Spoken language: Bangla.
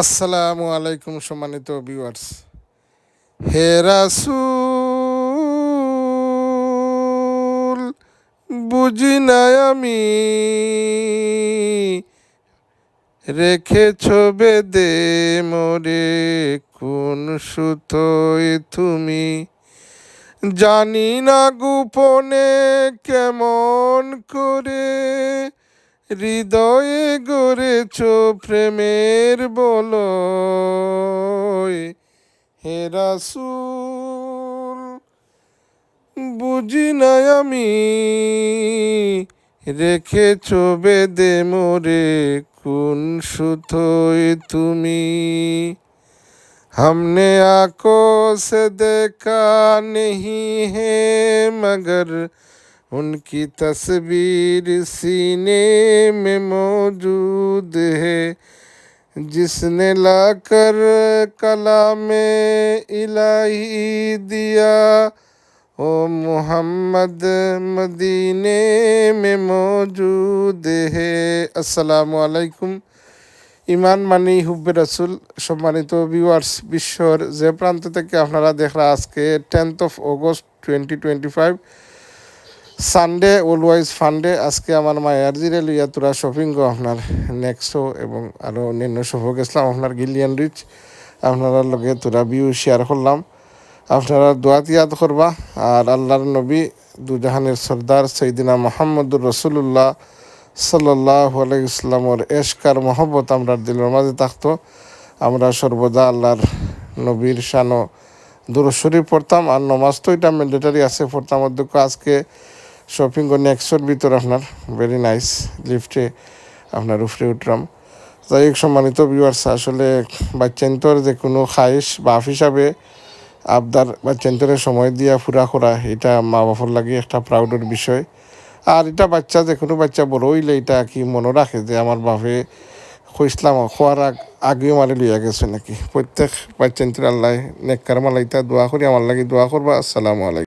আসসালামু আলাইকুম সম্মানিত ভিউয়ার্স হে রাসূল, বুঝি না আমি রেখেছ বেদে মোরে কোন সুতোয় তুমি? জানি না গোপনে কেমন করে হৃদয়ে গড়েছ প্রেমের বলো হে রাসূল বুঝি না আমি রেখেছ বেদে মোরে কোন সুতোয় তুমি हमने आंखों से देखा नहीं है मगर उनकी तस्वीर सीने में मौजूद है जिसने लाकर कला में इलाही दिया ओ मोहम्मद मदीने में मौजूद है अस्सलाम वालेकुम ইমান মানি হুব্বে রাসুল সম্মানিত ভিউয়ার্স বিশ্বর যে প্রান্ত থেকে আপনারা দেখরা আজকে tenth of August twenty twenty five Sunday always funday আজকে আমার মায়ার জিরে লইয়া তোরা শপিং গো আপনার নেক্সো এবং আরও অন্যান্য শপও গেছিলাম আপনার গিলিয়ান রিচ আপনারা লগে তোরা ভিউ শেয়ার করলাম। আপনারা দোয়াত ইয়াদ করবা। আর আল্লাহর নবী দুজাহানের সর্দার সৈদিনা মোহাম্মদুর রসুল্লাহ সাল্লাহ আলাইসলামর এশকার মহব্বত আমরা দিলের মাঝে থাকতো। আমরা সর্বদা আল্লাহর নবীর শানো দূরস্বরী পড়তাম। আর নমাজ তো এটা ম্যান্ডেটারি আছে, পড়তাম। অধ্যক্ষ আজকে শপিং ও নেক্সট ভিতর আপনার ভেরি নাইস লিফটে আপনার উফরে উঠলাম। যাই হোক, সম্মানিত ভিউয়ার্স আসলে বাচ্চান্তর যে কোনো খাইশ বাফ হিসাবে আবদার বাচ্চান্তরের সময় দিয়া ফুরা করা, এটা মা বাবার লাগে একটা প্রাউডের বিষয়। আর এটা বাচ্চা, যে কোনো বাচ্চা বড় হইলে এটা কি মনে রাখে যে আমার বাপে খুঁজলাম খোয়ার আগ, আগেও মারি লইয়া গেছে নাকি? প্রত্যেক বাচ্চান্তর আল্লাহ নেককার মালাইতা দোয়া করি, আমার লাগে দোয়া করবা। আসসালামু আলাইকুম।